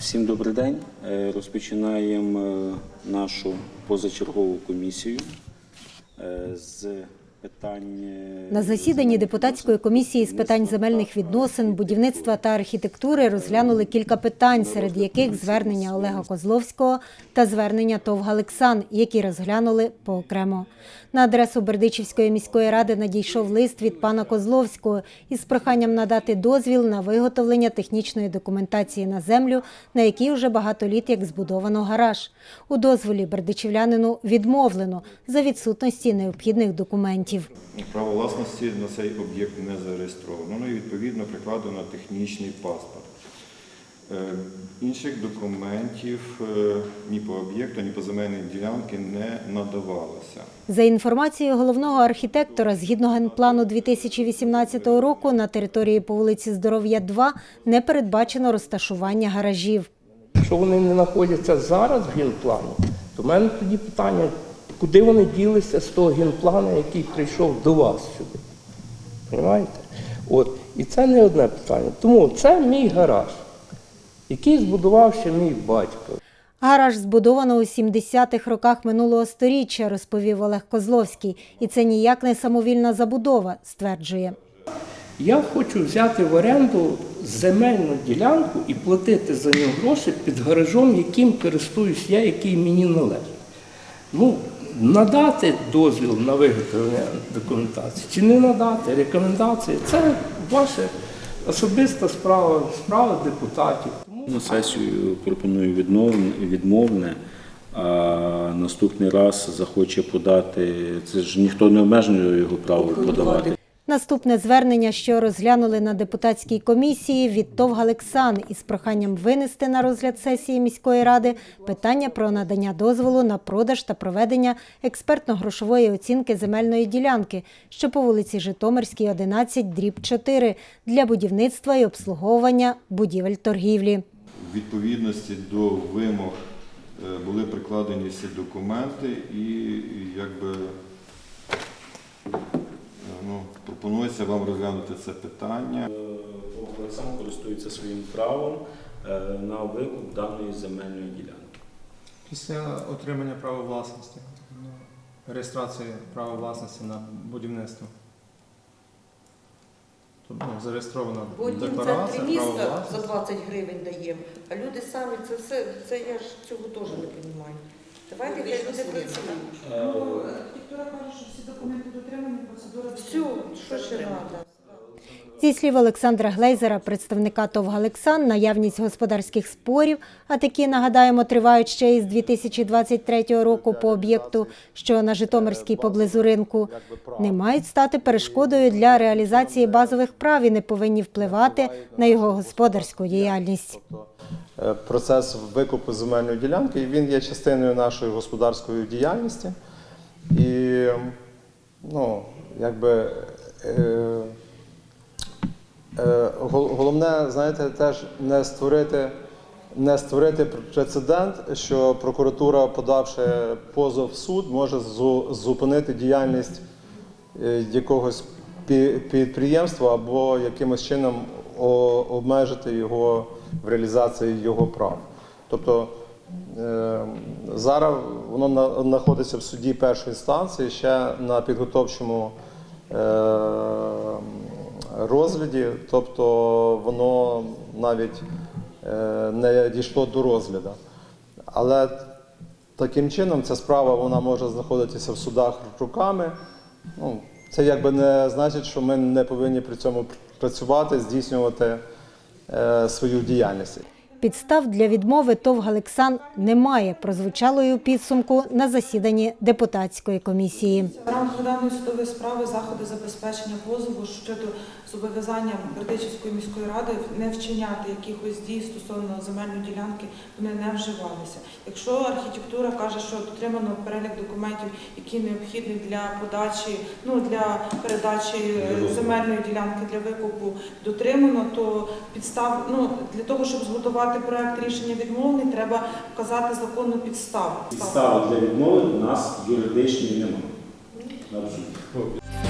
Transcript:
Всім добрий день. Е, Розпочинаємо е, нашу позачергову комісію е, з На засіданні депутатської комісії з питань земельних відносин, будівництва та архітектури розглянули кілька питань, серед яких звернення Олега Козловського та звернення ТОВ «Галексан», які розглянули поокремо. На адресу Бердичівської міської ради надійшов лист від пана Козловського із проханням надати дозвіл на виготовлення технічної документації на землю, на якій вже багато літ як збудовано гараж. У дозволі бердичівлянину відмовлено за відсутності необхідних документів. Право власності на цей об'єкт не зареєстровано. Ну і відповідно прикладено технічний паспорт. Е, Інших документів е, ні по об'єкту, ні по земельній ділянці не надавалося. За інформацією головного архітектора, згідно генплану 2018 року, на території по вулиці Здоров'я 2 не передбачено розташування гаражів. Якщо вони не знаходяться зараз в генплані, то в мене тоді питання, куди вони ділися з того генплану, який прийшов до вас сюди. Понимаєте? От. І це не одне питання. Тому це мій гараж, який збудував ще мій батько. Гараж збудовано у 70-х роках минулого сторіччя, розповів Олег Козловський. І це ніяк не самовільна забудова, стверджує. Я хочу взяти в оренду земельну ділянку і платити за нього гроші під гаражом, яким користуюсь я, який мені належить. Ну, надати дозвіл на виготовлення документації чи не надати рекомендації це ваша особиста справа, справа депутатів. На сесію пропоную відмовне, відмовне, а наступний раз захоче подати. Це ж ніхто не обмежує його право подавати. Наступне звернення, що розглянули на депутатській комісії від ТОВ із проханням винести на розгляд сесії міської ради питання про надання дозволу на продаж та проведення експертно-грошової оцінки земельної ділянки, що по вулиці Житомирській, 11, дріб 4, для будівництва і обслуговування будівель торгівлі. В відповідності до вимог е, були прикладені всі документи і якби ну, пропонується вам розглянути це питання. Олександр користується своїм правом е, на викуп даної земельної ділянки. Після отримання права власності, ну, реєстрації права власності на будівництво. Тобто ну, зареєстрована декларація, право міста за власності. 20 гривень даємо, а люди самі це все, це я ж цього теж не розумію. Давайте хай люди працюють. Ну, архітектура каже, що всі документи дотримані, процедура Все, що ще треба? Зі слів Олександра Глейзера, представника ТОВ «Галексан», наявність господарських спорів, а такі, нагадаємо, тривають ще із 2023 року по об'єкту, що на Житомирській поблизу ринку, не мають стати перешкодою для реалізації базових прав і не повинні впливати на його господарську діяльність. Е, процес викупу земельної ділянки, він є частиною нашої господарської діяльності. Ну, якби, е, е, головне, знаєте, теж не створити, не створити прецедент, що прокуратура, подавши позов в суд, може зупинити діяльність е, якогось підприємства або якимось чином обмежити його в реалізації його прав. Тобто зараз воно знаходиться в суді першої інстанції ще на підготовчому е, розгляді, тобто воно навіть е, не дійшло до розгляду. Але таким чином ця справа вона може знаходитися в судах руками. Ну, це якби не значить, що ми не повинні при цьому працювати, здійснювати е, свою діяльність. Підстав для відмови ТОВ «Галексан» немає, прозвучало і у підсумку на засіданні депутатської комісії. Рамках даної судової справи заходи забезпечення позову щодо зобов'язання Бердичівської міської ради не вчиняти якихось дій стосовно земельної ділянки, вони не вживалися. Якщо архітектура каже, що дотримано перелік документів, які необхідні для подачі, ну для передачі е, земельної ділянки для викупу, дотримано, то підстав ну для того, щоб зготувати проект рішення відмовний, треба вказати законну підставу. Підстави для відмови у нас юридичної немає на всіх.